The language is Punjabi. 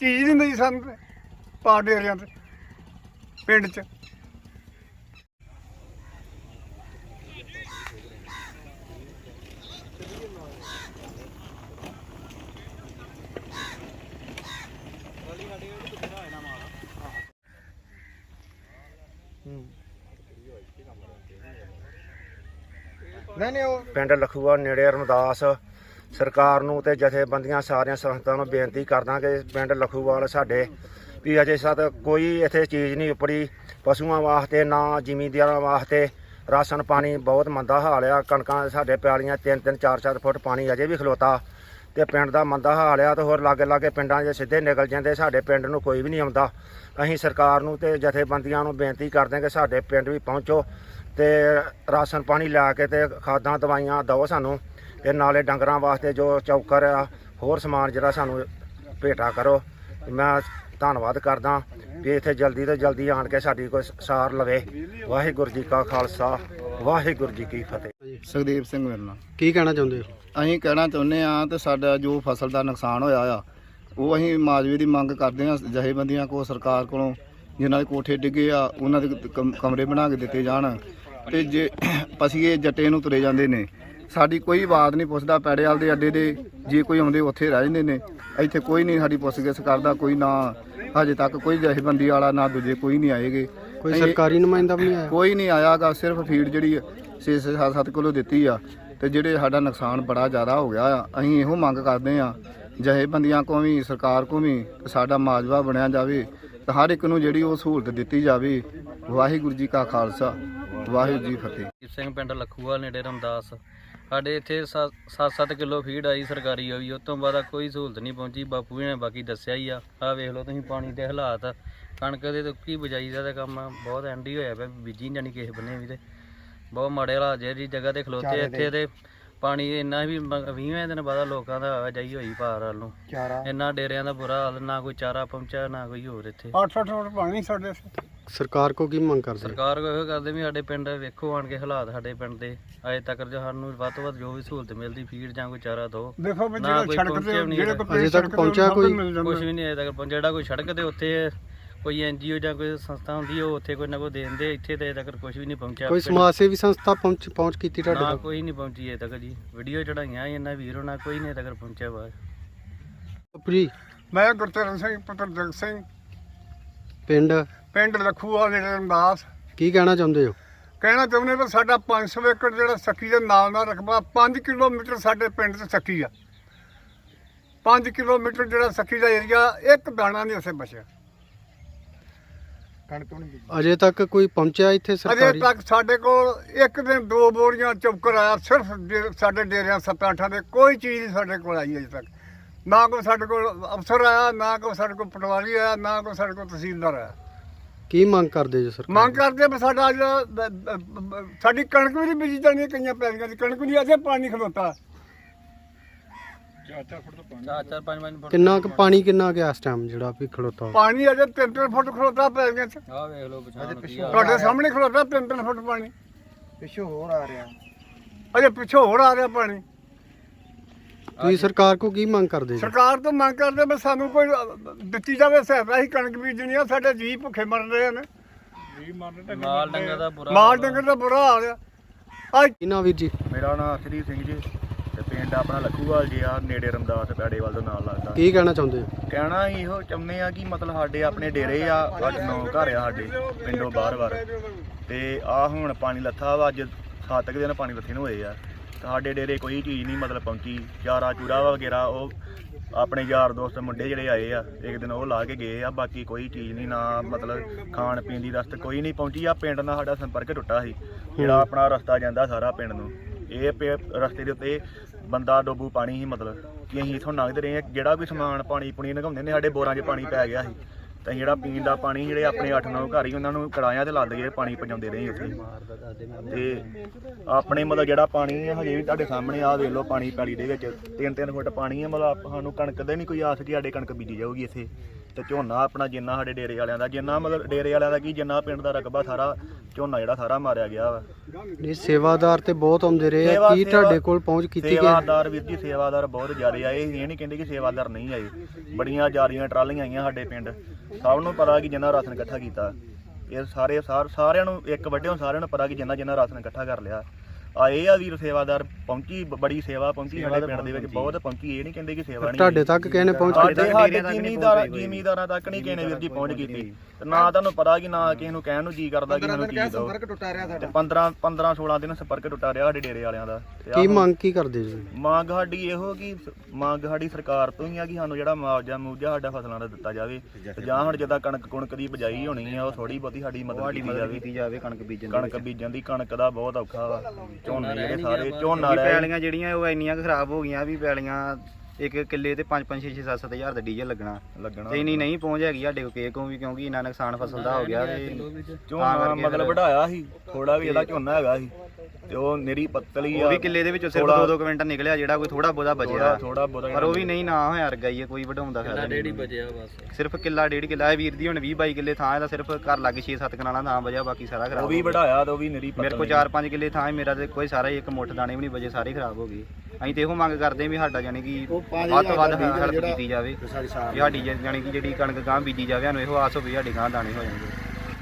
ਚੀਜ਼ ਨਹੀਂ ਮਿਲੀ ਸਾਨੂੰ ਤੇ ਪਾ ਡੇਰਿਆਂ ਤੇ ਪਿੰਡ 'ਚ। ਨਹੀਂ ਨਹੀਂ ਉਹ ਪਿੰਡ ਲਖੂਆ ਨੇੜੇ ਰਮਦਾਸ। ਸਰਕਾਰ ਨੂੰ ਤੇ ਜਥੇਬੰਦੀਆਂ ਸਾਰੀਆਂ ਸੰਸਥਾਵਾਂ ਨੂੰ ਬੇਨਤੀ ਕਰਦਾ ਕਿ ਪਿੰਡ ਲਖੂਵਾਲ ਸਾਡੇ ਵੀ ਅਜੇ ਸਤ ਕੋਈ ਇੱਥੇ ਚੀਜ਼ ਨਹੀਂ ਉਪੜੀ ਪਸ਼ੂਆਂ ਵਾਸਤੇ ਨਾ, ਜ਼ਿਮੀਂਦਾਰਾਂ ਵਾਸਤੇ ਰਾਸ਼ਨ ਪਾਣੀ ਬਹੁਤ ਮੰਦਾ ਹਾਲ ਆ, ਕਣਕਾਂ ਸਾਡੇ ਪਿਆਲੀਆਂ 3-3 4-4 ਫੁੱਟ ਪਾਣੀ ਅਜੇ ਵੀ ਖਲੋਤਾ ਤੇ ਪਿੰਡ ਦਾ ਮੰਦਾ ਹਾਲ ਆ ਤੇ ਹੋਰ ਲਾਗੇ ਲਾਗੇ ਪਿੰਡਾਂ 'ਚ ਸਿੱਧੇ ਨਿਕਲ ਜਾਂਦੇ, ਸਾਡੇ ਪਿੰਡ ਨੂੰ ਕੋਈ ਵੀ ਨਹੀਂ ਆਉਂਦਾ। ਅਸੀਂ ਸਰਕਾਰ ਨੂੰ ਤੇ ਜਥੇਬੰਦੀਆਂ ਨੂੰ ਬੇਨਤੀ ਕਰਦੇ ਕਿ ਸਾਡੇ ਪਿੰਡ ਵੀ ਪਹੁੰਚੋ ਤੇ ਰਾਸ਼ਨ ਪਾਣੀ ਲੈ ਕੇ ਤੇ ਖਾਦਾਂ, ਦਵਾਈਆਂ ਦਿਓ ਸਾਨੂੰ। ਤੇ ਨਾਲੇ ਡੰਗਰਾਂ ਵਾਸਤੇ ਜੋ ਚੌਕਰ ਆ ਹੋਰ ਸਮਾਨ ਜਿਹੜਾ ਸਾਨੂੰ ਭੇਟਾ ਕਰੋ। ਮੈਂ ਧੰਨਵਾਦ ਕਰਦਾ ਵੀ ਇੱਥੇ ਜਲਦੀ ਤੋਂ ਜਲਦੀ ਆਣ ਕੇ ਸਾਡੀ ਕੋਈ ਸਾਰ ਲਵੇ। ਵਾਹਿਗੁਰੂ ਜੀ ਕਾ ਖਾਲਸਾ ਵਾਹਿਗੁਰੂ ਜੀ ਕੀ ਫਤਿਹ। ਸੁਖਦੇਵ ਸਿੰਘ ਮੇਰੇ ਨਾਲ ਕੀ ਕਹਿਣਾ ਚਾਹੁੰਦੇ ਹੋ? ਅਸੀਂ ਕਹਿਣਾ ਚਾਹੁੰਦੇ ਆ ਤੇ ਸਾਡਾ ਜੋ ਫਸਲ ਦਾ ਨੁਕਸਾਨ ਹੋਇਆ ਆ ਉਹ ਅਸੀਂ ਮਾਜਵੇ ਦੀ ਮੰਗ ਕਰਦੇ ਆ ਜਥੇਬੰਦੀਆਂ ਕੋ ਸਰਕਾਰ ਕੋਲੋਂ ਜਿਨ੍ਹਾਂ ਦੇ ਕੋਠੇ ਡਿੱਗੇ ਆ ਉਹਨਾਂ ਦੇ ਕਮ- ਕਮਰੇ ਬਣਾ ਕੇ ਦਿੱਤੇ ਜਾਣ। ਤੇ ਜੇ ਪਸੀਏ ਜੱਟੇ ਨੂੰ ਤੁਰੇ ਜਾਂਦੇ ਨੇ ਸਾਡੀ ਕੋਈ ਬਾਤ ਨਹੀਂ ਪੁੱਛਦਾ ਪੈੜੇਵਾਲ ਦੇ ਅੱਡੇ ਦੇ ਜੇ ਕੋਈ ਆਉਂਦੇ ਉੱਥੇ ਰਹਿ ਜਾਂਦੇ ਨੇ। ਇੱਥੇ ਕੋਈ ਨਹੀਂ ਸਾਡੀ ਪੁੱਛਗਿੱਛ ਕਰਦਾ ਕੋਈ ਨਾ ਹਜੇ ਤੱਕ ਕੋਈ ਜਥੇਬੰਦੀ ਵਾਲਾ ਨਾ ਦੂਜੇ ਕੋਈ ਨਹੀਂ ਆਏਗੇ। ਕੋਈ ਸਰਕਾਰੀ ਨੁਮਾਇੰਦਾ ਵੀ ਨਹੀਂ ਆਇਆ? ਕੋਈ ਨਹੀਂ ਆਇਆਗਾ ਸਿਰਫ ਫੀਡ ਜਿਹੜੀ 6-7 ਕਿਲੋ ਦਿੱਤੀ ਆ ਤੇ ਜਿਹੜੇ ਸਾਡਾ ਨੁਕਸਾਨ ਬੜਾ ਜ਼ਿਆਦਾ ਹੋ ਗਿਆ ਆ ਅਸੀਂ ਇਹੋ ਮੰਗ ਕਰਦੇ ਆ ਜਥੇਬੰਦੀਆਂ ਕੋ ਵੀ ਸਰਕਾਰ ਕੋ ਵੀ ਸਾਡਾ ਮਾਜਵਾ ਬਣਿਆ ਜਾਵੇ ਤੇ ਹਰ ਇੱਕ ਨੂੰ ਜਿਹੜੀ ਉਹ ਸਹੂਲਤ ਦਿੱਤੀ ਜਾਵੇ। ਵਾਹਿਗੁਰੂ ਜੀ ਕਾ ਖਾਲਸਾ ਵਾਹਿਗੁਰੂ ਜੀ ਫਤਿਹ। ਸਿੰਘ ਪਿੰਡ ਲਖੂਆ ਨੇੜੇ ਰਮਦਾਸ। ਸਾਡੇ ਇੱਥੇ 7-7 ਕਿਲੋ ਫੀਡ ਆਈ ਸਰਕਾਰੀ ਹੋਈ ਉਸ ਤੋਂ ਬਾਅਦ ਕੋਈ ਸਹੂਲਤ ਨਹੀਂ ਪਹੁੰਚੀ ਬਾਪੂ ਜੀ ਨੇ ਬਾਕੀ ਦੱਸਿਆ ਹੀ ਆ। ਆ ਵੇਖ ਲਓ ਤੁਸੀਂ ਪਾਣੀ ਦੇ ਹਾਲਾਤ। ਕਣਕ ਦੇ ਤੇ ਕੀ ਬਜਾਈ ਦਾ ਤਾਂ ਕੰਮ ਬਹੁਤ ਐਂਡੀ ਹੋਇਆ ਪਿਆ ਬੀਜੀ ਨਹੀਂ ਜਾਣੀ ਕਿਸੇ ਬੰਨੇ ਵੀ ਤੇ। ਬਹੁਤ ਮਾੜੇ ਹਾਲਾਤ ਜਿਹੜੀ ਜਗ੍ਹਾ ਤੇ ਖਲੋਤੇ ਇੱਥੇ ਤੇ ਪਾਣੀ ਇੰਨਾ ਵੀ 20 ਦਿਨ ਬਾਅਦ ਲੋਕਾਂ ਦਾ ਆਵਾਜਾਈ ਹੋਈ ਪਾਰ ਵੱਲ ਨੂੰ। ਇੰਨਾ ਡੇਰਿਆਂ ਦਾ ਬੁਰਾ ਹਾਲ ਨਾ ਕੋਈ ਚਾਰਾ ਪਹੁੰਚਿਆ ਨਾ ਕੋਈ ਹੋਰ ਇੱਥੇ। 8-8 ਫੁੱਟ ਪਾਣੀ ਸਾਡੇ ਇੱਥੇ। ਸਰਕਾਰ ਕੋ ਕੀ ਮੰਗ ਕਰਦੇ? ਸਰਕਾਰ ਕੋ ਇਹੋ ਕਰਦੇ ਵੀ ਸਾਡੇ ਪਿੰਡ ਵੇਖੋ ਆਣ ਕੇ ਹਾਲਾਤ ਸਾਡੇ ਪਿੰਡ ਦੇ। ਅਜੇ ਤੱਕ ਜੋ ਸਾਨੂੰ ਵੱਧ ਤੋਂ ਵੱਧ ਜੋ ਵੀ ਸਹੂਲਤ ਮਿਲਦੀ ਫੀਡ ਜਾਂ ਕੋਈ ਚਾਰਾ ਦੋ। ਦੇਖੋ ਵੀ ਨਾ ਜਿਹੜਾ ਕੋਈ ਸੜਕ ਪਹੁੰਚਿਆ ਤੇ ਨਹੀਂ ਜਿਹੜੇ ਅਜੇ ਤੱਕ ਪਹੁੰਚਿਆ ਕੋਈ? ਕੁਝ ਵੀ ਨਹੀਂ ਅਜੇ ਤੱਕ ਪਹੁੰਚਿਆ। ਜਿਹੜਾ ਕੋਈ ਸੜਕ ਤੇ ਉੱਥੇ ਕੋਈ ਐਨਜੀਓ ਜਾਂ ਕੋਈ ਸੰਸਥਾ ਹੁੰਦੀ ਹੈ, ਉਹ ਉੱਥੇ ਕੋਈ ਨਾ ਕੋਈ ਦੇ ਦਿੰਦੇ ਇੱਥੇ ਤੇ ਅਜੇ ਤੱਕ ਕੁਝ ਵੀ ਨਹੀਂ ਪਹੁੰਚਿਆ। ਕੋਈ ਸਮਾਜ ਸੇਵੀ ਸੰਸਥਾ ਪਹੁੰਚ ਪਹੁੰਚ ਕੀਤੀ ਤੁਹਾਡੇ ਨਾ ਤੱਕ ਕੋਈ ਨਹੀਂ ਪਹੁੰਚੀ ਅਜੇ ਤੱਕ ਜੀ। ਵੀਡੀਓ ਚੜਾਈਆਂ ਇਹਨਾਂ ਵੀਰੋ ਨਾਲ ਕੋਈ ਨਹੀਂ ਅਜੇ ਤੱਕ ਪਹੁੰਚਿਆ ਬਾਪੂ ਜੀ? ਮੈਂ ਗੁਰਤਰਨ ਸਿੰਘ ਪੁੱਤਰ ਜਗ ਸਿੰਘ। ਪਿੰਡ? ਪਿੰਡ ਲਖੂਆ ਨੇੜੇ ਰਮਦਾਸ ਕੀ ਕਹਿਣਾ ਚਾਹੁੰਦੇ ਹੋ? ਕਹਿਣਾ ਚਾਹੁੰਦੇ ਵੀ ਸਾਡਾ 500 ਏਕੜ ਜਿਹੜਾ ਸੱਕੀ ਦੇ ਨਾਲ ਨਾਲ ਰਕਬਾ 5 ਕਿਲੋਮੀਟਰ ਸਾਡੇ ਪਿੰਡ ਤੇ ਸੱਕੀ ਆ। 5 ਕਿਲੋਮੀਟਰ ਜਿਹੜਾ ਸੱਕੀ ਦਾ ਏਰੀਆ ਇੱਕ ਦਾਣਾ ਨਹੀਂ ਉਸੇ ਬਚਿਆ। ਅਜੇ ਤੱਕ ਕੋਈ ਪਹੁੰਚਿਆ ਇੱਥੇ ਅਜੇ ਸਰਕਾਰੀ? ਤੱਕ ਸਾਡੇ ਕੋਲ ਇੱਕ ਦਿਨ ਦੋ ਬੋਰੀਆਂ ਚੌਕਰ ਆਇਆ ਸਿਰਫ ਸਾਡੇ ਡੇਰਿਆਂ ਸੱਤਾਂ ਅੱਠਾਂ ਦੇ ਕੋਈ ਚੀਜ਼ ਨਹੀਂ ਸਾਡੇ ਕੋਲ ਆਈ ਅਜੇ ਤੱਕ। ਨਾ ਕੋਈ ਸਾਡੇ ਕੋਲ ਅਫਸਰ ਆਇਆ ਨਾ ਕੋਈ ਸਾਡੇ ਕੋਲ ਪਟਵਾਰੀ ਆਇਆ ਨਾ ਕੋਈ ਸਾਡੇ ਕੋਲ ਤਹਿਸੀਲਦਾਰ ਆਇਆ। ਕੀ ਮੰਗ ਕਰਦੇ ਜੋ ਸਰਕਾਰ ਮੰਗ ਕਰਦੇ ਵੀ ਸਾਡਾ ਜਿਹੜਾ ਬ- ਬ- ਬ- ਸਾਡੀ ਕਣਕ ਵੀ ਨਹੀਂ ਬੀਜੀ ਜਾਣੀ ਕਈਆਂ ਪੈਲੀਆਂ ਦੀ ਕਣਕ ਨਹੀਂ ਅਜੇ ਪਾਣੀ ਖਲੋਤਾ। ਚਾਰ ਚਾਰ ਪੰਜ ਪੰਜ ਫੁੱਟ ਕਿੰਨਾ ਕੁ ਪਾਣੀ। ਕਿੰਨਾ ਗਿਆ ਇਸ ਟਾਈਮ ਜਿਹੜਾ ਵੀ ਖਲੋਤਾ ਪਾਣੀ ਅਜੇ ਤਿੰਨ ਤਿੰਨ ਫੁੱਟ ਖਲੋਤਾ ਪੈਲੀਆਂ 'ਚ। ਆਹ ਵੇਖ ਲਓ ਪਛਾਣ ਆ। ਤੁਹਾਡੇ ਸਾਹਮਣੇ ਖਲੋਤਾ ਤਿੰਨ ਤਿੰਨ ਫੁੱਟ ਪਾਣੀ। ਪਿੱਛੋਂ ਹੋਰ ਆ ਰਿਹਾ। ਅਜੇ ਪਿੱਛੋਂ ਹੋਰ ਆ ਰਿਹਾ ਪਾਣੀ। ਤੁਸੀਂ ਸਰਕਾਰ ਕੋ ਕੀ ਮੰਗ ਕਰਦੇ ਜੀ? ਸਰਕਾਰ ਤੋਂ ਮੰਗ ਕਰਦੇ ਵੀ ਸਾਨੂੰ ਕੋਈ ਦਿੱਤੀ ਜਾਵੇ ਸਹਾਇਤਾ। ਅਸੀਂ ਕਣਕ ਬੀਜਣੀ ਆ ਸਾਡੇ ਜੀ ਭੁੱਖੇ ਮਰ ਰਹੇ ਨੇ। ਮਾਲ ਡੰਗਰ ਦਾ ਬੁਰਾ ਮਾਲ। ਡੰਗਰ ਦਾ ਬੁਰਾ ਹਾਲ ਆ। ਅੱਜ ਕੀ ਨਾ ਵੀਰ ਜੀ? ਮੇਰਾ ਨਾਮ ਅਸ਼ਰੀ ਸਿੰਘ ਜੀ ਤੇ ਪਿੰਡ ਆਪਣਾ ਲਖੂਵਾਲ ਜੀ ਆ ਨੇੜੇ ਰਮਦਾਸ ਪੈੜੇਵਾਲ ਤੋਂ ਨਾਲ ਲੱਗਦਾ। ਕੀ ਕਹਿਣਾ ਚਾਹੁੰਦੇ ਹੋ? ਕਹਿਣਾ ਇਹੋ ਚਾਹੁੰਦੇ ਆ ਕਿ ਮਤਲਬ ਸਾਡੇ ਆਪਣੇ ਡੇਰੇ ਆ ਅੱਠ ਨੌ ਘਰ ਆ ਸਾਡੇ ਪਿੰਡੋਂ ਬਾਹਰ-ਬਾਹਰ। ਤੇ ਆ ਹੁਣ ਪਾਣੀ ਲੱਥਾ ਵਾ ਅੱਜ ਸੱਤ ਕੁ ਦਿਨ ਪਾਣੀ ਲੱਥੇ ਨੂੰ ਹੋਏ ਆ। ਸਾਡੇ ਡੇਰੇ ਕੋਈ ਚੀਜ਼ ਨਹੀਂ ਮਤਲਬ ਪਹੁੰਚੀ ਚਾਰਾ ਚੂਰਾ ਵਗੈਰਾ ਉਹ ਆਪਣੇ ਯਾਰ ਦੋਸਤ ਮੁੰਡੇ ਜਿਹੜੇ ਆਏ ਆ ਇੱਕ ਦਿਨ ਉਹ ਲਾ ਕੇ ਗਏ ਆ ਬਾਕੀ ਕੋਈ ਚੀਜ਼ ਨਹੀਂ ਨਾ ਮਤਲਬ ਖਾਣ ਪੀਣ ਦੀ ਰਸਤ ਕੋਈ ਨਹੀਂ ਪਹੁੰਚੀ ਆ ਪਿੰਡ ਨਾਲ ਸਾਡਾ ਸੰਪਰਕ ਟੁੱਟਾ ਸੀ ਜਿਹੜਾ ਆਪਣਾ ਰਸਤਾ ਜਾਂਦਾ ਸਾਰਾ ਪਿੰਡ ਨੂੰ। ਇਹ ਰਸਤੇ ਦੇ ਉੱਤੇ ਬੰਦਾ ਡੋਬੂ ਪਾਣੀ ਸੀ ਮਤਲਬ ਕਿ ਅਸੀਂ ਇਥੋਂ ਲੰਘਦੇ ਰਹੇ ਹਾਂ ਜਿਹੜਾ ਵੀ ਸਮਾਨ ਪਾਣੀ ਪੁਣੀ ਲੰਘਾਉਂਦੇ ਨੇ ਸਾਡੇ ਬੋਰਾਂ 'ਚ ਪਾਣੀ ਪੈ ਗਿਆ ਸੀ। ਤੇ ਜਿਹੜਾ ਪੀਣ ਦਾ ਪਾਣੀ ਜਿਹੜੇ ਆਪਣੇ 8-9 ਘਰ ਹੀ ਉਹਨਾਂ ਨੂੰ ਕੜਾਇਆਂ ਤੇ ਲੱਦ ਕੇ ਪਾਣੀ ਪਹੁੰਚਾਉਂਦੇ ਰਹੇ ਉੱਥੇ। ਤੇ ਆਪਣੇ ਮਤਲਬ ਜਿਹੜਾ ਪਾਣੀ ਹੈ ਹਜੇ ਵੀ ਤੁਹਾਡੇ ਸਾਹਮਣੇ ਆ, ਵੇਖ ਲਓ ਪਾਣੀ ਪੈਲੀ ਦੇ ਵਿੱਚ। 3-3 ਫੁੱਟ ਪਾਣੀ ਹੈ ਮਤਲਬ ਆਪ- ਸਾਨੂੰ ਕਣਕ ਦੇ ਨਹੀਂ ਕੋਈ ਆਸ ਕਿ ਸਾਡੇ ਕਣਕ ਬੀਜੀ ਜਾਊਗੀ ਇੱਥੇ। ਤੇ ਝੋਨਾ ਆਪਣਾ ਜਿੰਨਾ ਸਾਡੇ ਡੇਰੇ ਵਾਲਿਆਂ ਦਾ ਜਿੰਨਾ ਮਤਲਬ ਡੇਰੇ ਵਾਲਿਆਂ ਦਾ ਕੀ ਜਿੰਨਾ ਪਿੰਡ ਦਾ ਰਕਬਾ ਸਾਰਾ ਝੋਨਾ ਜਿਹੜਾ ਸਾਰਾ ਮਾਰਿਆ ਗਿਆ ਵਾ। ਇਹ ਸੇਵਾਦਾਰ ਤੇ ਬਹੁਤ ਆਉਂਦੇ ਰਹੇ ਆ ਕੀ ਸੇਵਾ- ਤੁਹਾਡੇ ਕੋਲ ਪਹੁੰਚ ਕੀਤੀ ਗਈ ਸੇਵਾਦਾਰ ਵੀਰ ਜੀ ਸੇਵਾਦਾਰ ਬਹੁਤ ਜ਼ਿਆਦਾ ਆਏ ਇਹ ਨਹੀਂ ਕਹਿੰਦੇ ਕਿ ਸੇਵਾਦਾਰ ਨਹੀਂ ਆਏ। ਬੜੀਆਂ ਜਾਰੀਆਂ ਟਰਾਲੀਆਂ ਆਈਆਂ ਸਾਡੇ ਪਿੰਡ। ਸਭ ਨੂੰ ਪਤਾ ਕਿ ਜਿੰਨਾ ਰਾਸ਼ਨ ਇਕੱਠਾ ਕੀਤਾ। ਇਹ ਸਾਰੇ ਸਾਰ- ਸਾਰਿਆਂ ਨੂੰ ਇੱਕ ਵੱਡੇ ਸਾਰਿਆਂ ਨੂੰ ਪਤਾ ਕਿ ਜਿੰਨਾ ਜਿੰਨਾ ਰਾਸ਼ਨ ਇਕੱਠਾ ਕਰ ਲਿਆ। ਆਏ ਆ ਵੀਰ ਸੇਵਾਦਾਰ ਪਹੁੰਚੀ ਬੜੀ ਸੇਵਾ ਪਹੁੰਚੀ ਸਾਡੇ ਪਿੰਡ ਦੇ ਵਿੱਚ ਬਹੁਤ ਪਹੁੰਚੀ ਇਹ ਨਹੀਂ ਕਹਿੰਦੇ ਕਿ ਸੇਵਾ ਨਹੀਂ ਤੁਹਾਡੇ ਤੱਕ ਕਿਸੇ ਨੇ ਪਹੁੰਚ ਕੀਤੀ? ਸਾਡੇ ਜ਼ਿਮੀਦਾਰ ਜ਼ਿਮੀਦਾਰਾਂ ਤੱਕ ਨਹੀਂ ਕਿਸੇ ਨੇ ਵੀਰ ਜੀ ਪਹੁੰਚ ਕੀਤੀ। ਤੇ ਨਾ ਤੁਹਾਨੂੰ ਪਤਾ ਕਿ ਨਾ ਕਿਸੇ ਨੂੰ ਕਹਿਣ ਨੂੰ ਜੀ ਕਰਦਾ ਕਿ ਮੈਨੂੰ ਰਿਹਾ ਤੇ 15 15 16 ਦਿਨ ਸੰਪਰਕ ਟੁੱਟਾ ਰਿਹਾ ਸਾਡੇ ਡੇਰੇ ਵਾਲਿਆਂ ਦਾ। ਕੀ ਮੰਗ ਕੀ ਕਰਦੇ ਜੀ ਮੰਗ ਸਾਡੀ ਇਹੋ ਕਿ ਮੰਗ ਸਾਡੀ ਸਰਕਾਰ ਤੋਂ ਹੀ ਆ ਕਿ ਸਾਨੂੰ ਜਿਹੜਾ ਮੁਆਵਜ਼ਾ ਮੁਆਵਜ਼ਾ ਸਾਡਾ ਫਸਲਾਂ ਦਾ ਦਿੱਤਾ ਜਾਵੇ। ਤੇ ਜਾਂ ਹੁਣ ਜਿੱਦਾਂ ਕਣਕ ਕੁਣਕ ਦੀ ਬਜਾਈ ਹੋਣੀ ਆ ਉਹ ਥੋੜੀ ਬਹੁਤੀ ਸਾਡੀ ਮਦਦ ਕੀਤੀ ਜਾਵੇ। ਕਣਕ ਬੀਜਣ ਕਣਕ ਬੀਜਣ ਦੀ ਕਣਕ ਦਾ ਬਹੁਤ ਔਖਾ ਵਾ। ਝੋਨੇ ਜਿਹੜੇ ਸਾਰੇ ਝੋਨਾ ਰਹਿ ਪੈਲੀਆਂ ਜਿਹੜੀਆਂ ਉਹ ਇੰਨੀਆਂ ਖਰਾਬ ਹੋ ਗਈਆਂ ਵੀ ਪੈਲੀਆਂ ਇੱਕ ਕਿੱਲੇ ਤੇ 5 5 6 6 7 ਹਜ਼ਾਰ ਦਾ ਡੀਜ਼ਲ ਲੱਗਣਾ। ਲੱਗਣਾ ਤੇ ਇੰਨੀ ਨਹੀਂ ਪਹੁੰਚ ਹੈਗੀ ਸਾਡੇ ਕੋਲ ਵੀ ਕਿਉਂਕਿ ਇੰਨਾ ਨੁਕਸਾਨ ਫਸਲ ਦਾ ਹੋ ਗਿਆ ਤੇ ਝੋਨਾ ਮਤਲਬ ਵਢਾਇਆ ਸੀ ਥੋੜਾ ਵੀ ਇਹਦਾ ਝੋਨਾ ਹੈਗਾ ਸੀ। ਤੇ ਉਹ ਨਿਰੀ ਪੱਤਲੀ ਆ। ਉਹ ਵੀ ਕਿੱਲੇ ਦੇ ਵਿੱਚੋਂ ਸਿਰਫ ਥੋੜ੍ਹਾ- 2-2 ਕੁਇੰਟਲ ਨਿਕਲਿਆ ਜਿਹੜਾ ਕੋਈ ਥੋੜਾ ਥੋੜਾ ਬਚਿਆ। ਥੋੜਾ ਬੋਦਾ ਪਰ ਉਹ ਵੀ ਨਹੀਂ ਨਾ ਹੋਇਆ ਰਗਾ ਹੀ ਕੋਈ ਵਢਾਉਂਦਾ ਫਾਇਦਾ ਡੇਢ ਹੀ ਬਚਿਆ ਬਸ। ਸਿਰਫ ਕਿੱਲਾ ਡੇਢ ਕਿੱਲਾ ਹੈ ਵੀਰ ਦੀ ਹੁਣ 20 22 ਕਿੱਲੇ ਥਾਂ ਇਹਦਾ ਸਿਰਫ ਘਰ ਲੱਗ 6-7 ਕਨਾਲਾਂ ਥਾਂ ਬਜਿਆ ਬਾਕੀ ਸਾਰਾ ਖਰਾਬ ਉਹ ਵੀ। ਵਢਾਇਆ ਤੇ ਉਹ ਵੀ ਨਿਰੀ ਮੇਰੇ ਕੋਲ 4-5 ਕਿੱਲੇ ਥਾਂ ਹੈ ਮੇਰਾ ਤੇ ਕੋਈ ਸਾਰਾ ਹੀ ਇੱਕ ਮੁੱਠ ਦਾਣੇ ਵੀ ਨਹੀਂ ਬਜੇ ਸਾਰੇ ਖਰਾਬ ਹੋ ਗਏ। ਅਸੀਂ ਤੇ ਇਹੋ ਮੰਗ ਕਰਦੇ ਹਾਂ ਵੀ ਸਾਡਾ ਜਾਨੀ ਕਿ ਵੱਧ ਤੋਂ ਵੱਧ ਹੈਲਪ ਕੀਤੀ ਜਾਵੇ ਸਾਡੀ ਜਾਨੀ ਕਿ ਜਿਹੜੀ ਕਣਕ ਗਾਂ ਬੀਜੀ ਜਾਵੇ ਸਾਨੂੰ ਇਹੋ ਆਸ ਹੋਵੇ ਸਾਡੇ ਗਾਂ ਦਾਣੇ ਹੋ ਜਾਣਗੇ।